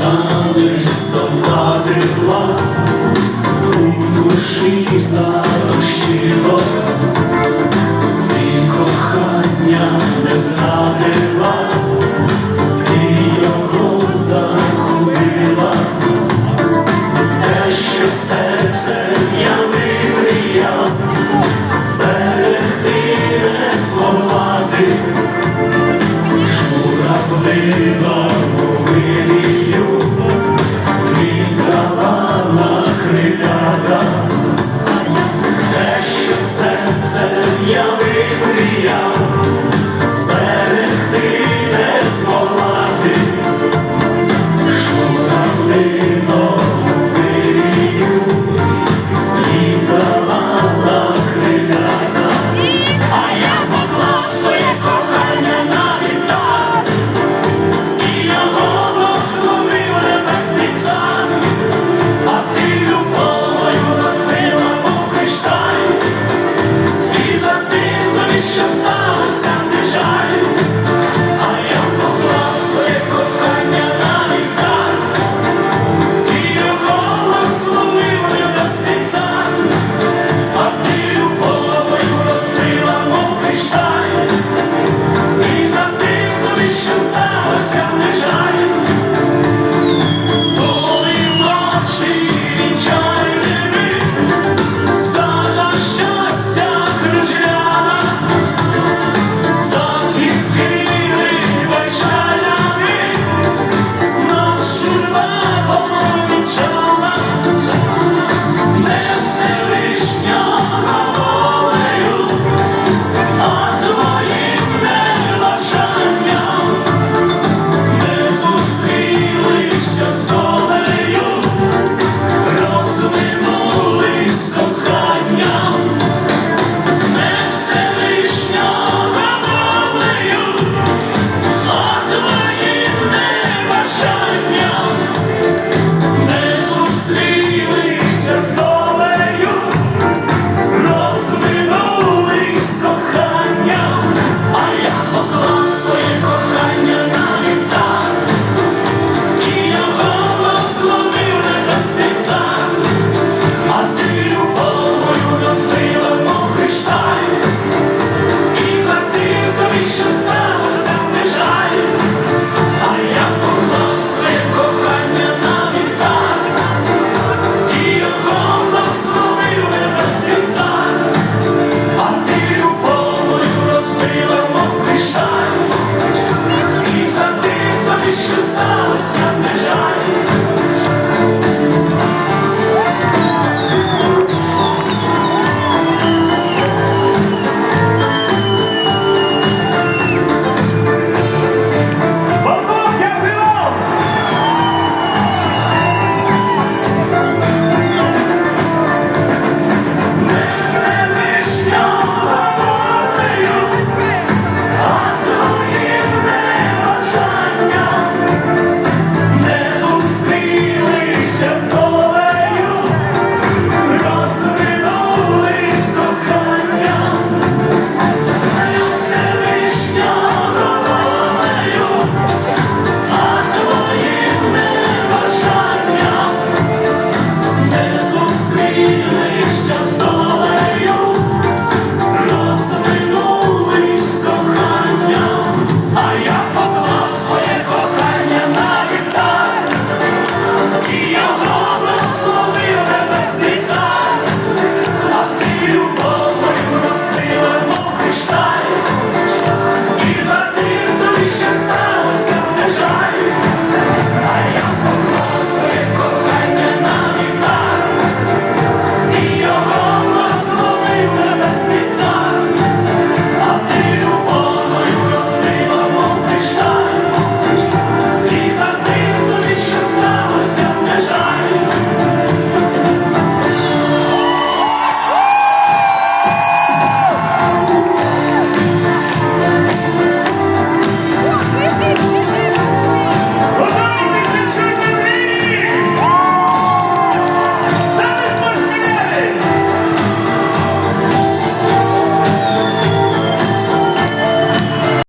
Замір стовати у душі задощило, і кохання не зрадила, і його загубила, те, що серце я. know.